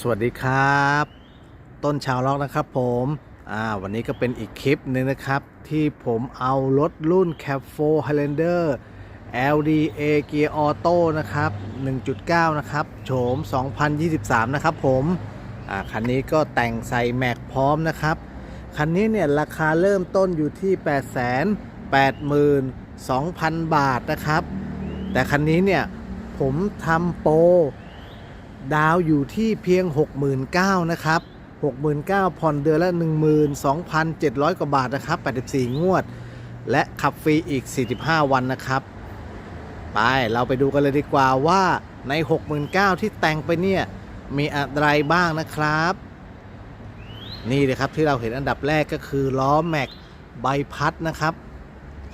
สวัสดีครับ ต้นชาวล็อกนะครับผมอ่าวันนี้ก็เป็นอีกคลิปหนึ่งนะครับ ที่ผมเอารถรุ่น Cap 4 Highlander LDA Gear Auto นะครับ 1.9 นะครับโฉม 2023 นะครับผมอ่าคันนี้ก็แต่งใส่แม็กพร้อมนะครับ คันนี้เนี่ยราคาเริ่มต้นอยู่ที่ 882,000 บาทนะครับ แต่คันนี้เนี่ยผมทำโปร ดาวอยู่ที่เพียง 69,000นะครับ69,000ผ่อนเดือนละ 12,700 กว่าบาทนะครับ 84 งวด และขับฟรีอีก 45 วันนะครับ ไป เราไปดูกันเลยดีกว่าว่าใน 69,000ที่แต่งไปเนี่ย มีอะไรบ้างนะครับ นี่เลยครับที่เราเห็นอันดับแรกก็คือล้อแม็กใบพัดนะครับ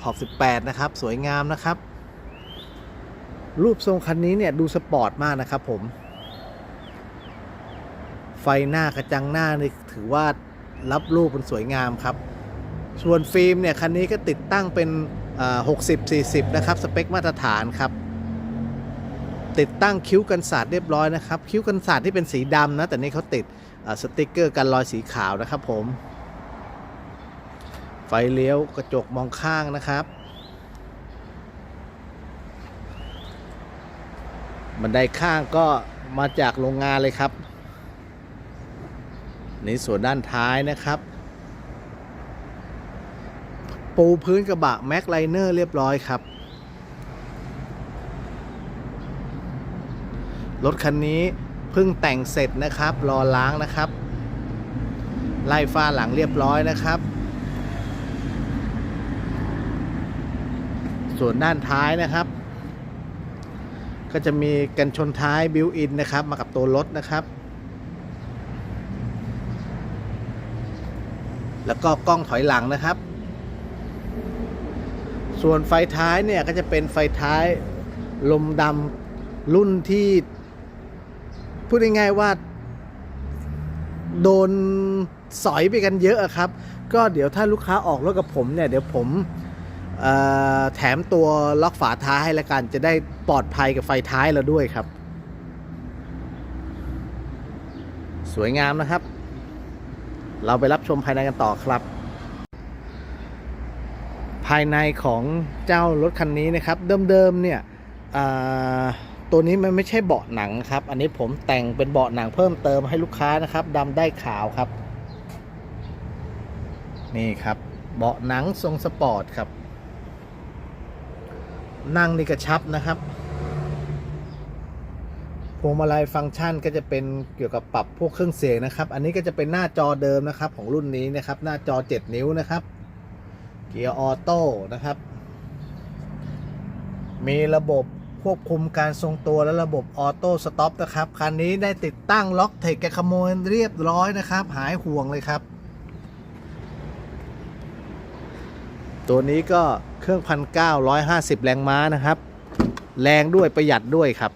ขอบ 18 นะครับ สวยงามนะครับ รูปทรงคันนี้เนี่ยดูสปอร์ตมากนะครับผม ไฟหน้ากระจังหน้านี่ถือว่ารับรูปมันสวยงามครับ ส่วนฟิล์มเนี่ยคันนี้ก็ติดตั้งเป็นหกสิบสี่สิบนะครับ สเปคมาตรฐานครับ ติดตั้งคิ้วกันสาดเรียบร้อยนะครับ คิ้วกันสาดที่เป็นสีดำนะ แต่นี่เขาติดสติกเกอร์กันรอยสีขาวนะครับผม ไฟเลี้ยวกระจกมองข้างนะครับ บันไดข้างก็มาจากโรงงานเลยครับ ในส่วนด้านท้ายนะครับ ปูพื้นกระบะแม็กไลเนอร์เรียบร้อยครับ รถคันนี้เพิ่งแต่งเสร็จนะครับ รอล้างนะครับ ไล่ฟ้าหลังเรียบร้อยนะครับ ส่วนด้านท้ายนะครับ ก็จะมีกันชนท้ายบิวอินนะครับ มากับตัวรถนะครับ แล้วก็กล้องถอยหลังนะครับ ส่วนไฟท้ายเนี่ยก็จะเป็นไฟท้ายลมดำรุ่นที่ พูดง่ายๆว่า โดนสอยไปกันเยอะครับ ก็เดี๋ยวถ้าลูกค้าออกรถกับผมเนี่ย เดี๋ยวผมแถมตัวล็อกฝาท้ายให้ละกันจะได้ปลอดภัยกับไฟท้ายเราด้วยครับ สวยงามนะครับ เราไปรับชมภายในกันต่อครับ ภายในของเจ้ารถคันนี้นะครับ เดิมๆเนี่ยตัวนี้มันไม่ใช่เบาะหนังครับ อันนี้ผมแต่งเป็นเบาะหนังเพิ่มเติมให้ลูกค้านะครับดำได้ขาวครับ นี่ครับ เบาะหนังทรงสปอร์ตครับ นั่งนี่กระชับนะครับ พวงมาลัยฟังก์ชันก็จะเป็นเกี่ยวกับปรับพวกเครื่องเสียงนะครับ อันนี้ก็จะเป็นหน้าจอเดิมนะครับของรุ่นนี้นะครับ หน้าจอ 7 นิ้วนะครับ เกียร์ออโต้นะครับ มีระบบควบคุมการทรงตัวและระบบออโต้สต็อปนะครับ คันนี้ได้ติดตั้งล็อกเทคแกขโมยเรียบร้อยนะครับ หายห่วงเลยครับ ตัวนี้ก็เครื่องพันเก้าร้อยห้าสิบแรงม้านะครับ แรงด้วยประหยัดด้วยครับ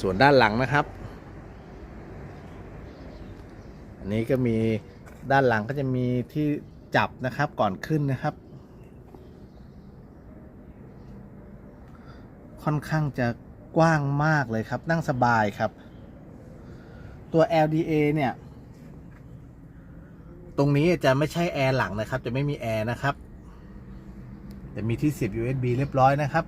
ส่วนด้านหลังนะครับ อันนี้ก็มีด้านหลังก็จะมีที่จับนะครับก่อนขึ้นนะครับ ค่อนข้างจะกว้างมากเลยครับ นั่งสบายครับ ตัว LDA เนี่ย ตรงนี้จะไม่ใช่แอร์หลังนะครับ จะไม่มีแอร์นะครับ แต่มีที่เสียบ USB เรียบร้อยนะครับ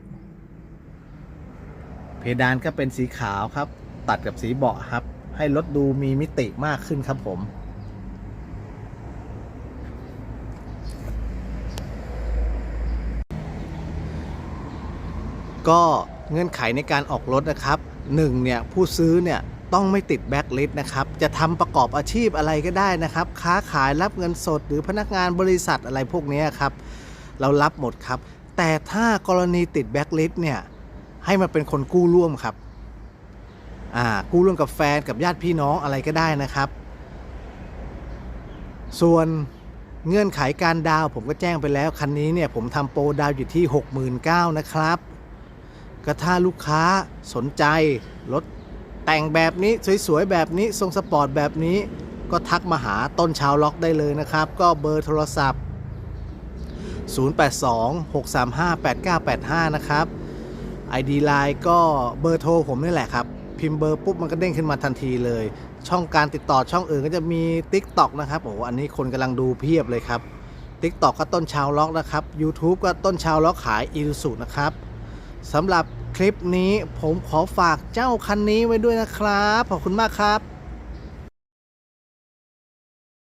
เพดานก็เป็นสีขาวครับ ตัดกับสีเบาะครับ ให้รถดูมีมิติมากขึ้นครับผม ก็เงื่อนไขในการออกรถนะครับ1เนี่ยผู้ซื้อเนี่ยต้องไม่ติดแบ็คลิสต์นะครับ จะทำประกอบอาชีพอะไรก็ได้นะครับ ค้าขายรับเงินสดหรือพนักงานบริษัทอะไรพวกนี้ครับ เรารับหมดครับ แต่ถ้ากรณีติดแบ็คลิสต์เนี่ย ให้มาเป็นคนกู้ร่วมครับอ่ากู้ร่วมกับแฟนกับญาติพี่น้องอะไรก็ได้นะครับ ส่วนเงื่อนไขการดาวผมก็แจ้งไปแล้วคันนี้เนี่ยผมทำโปรดาวอยู่ที่ 69,000นะครับก็ถ้าลูกค้าสนใจรถแต่งแบบนี้สวยๆแบบนี้ทรงสปอร์ตแบบนี้ก็ทักมาหาต้นชาวล็อกได้เลยนะครับ ก็เบอร์โทรศัพท์ 082-635-8985 นะครับ ID Line ก็เบอร์โทรผมนี่แหละครับ พิมพ์เบอร์ปุ๊บมันก็เด้งขึ้นมาทันทีเลย ช่องการติดต่อช่องอื่นก็จะมี Tik t o อกนะครับโอ้โหอันนี้คนกำลังดูเพียบเลยครับ Tik t o อกก็ต้นชาวล็อกนะครับ YouTube ก็ต้นชาวล็อกขายอี u สุนะครับสำหรับคลิปนี้ผมขอฝากเจ้าคันนี้ไว้ด้วยนะครับ ขอบคุณมากครับ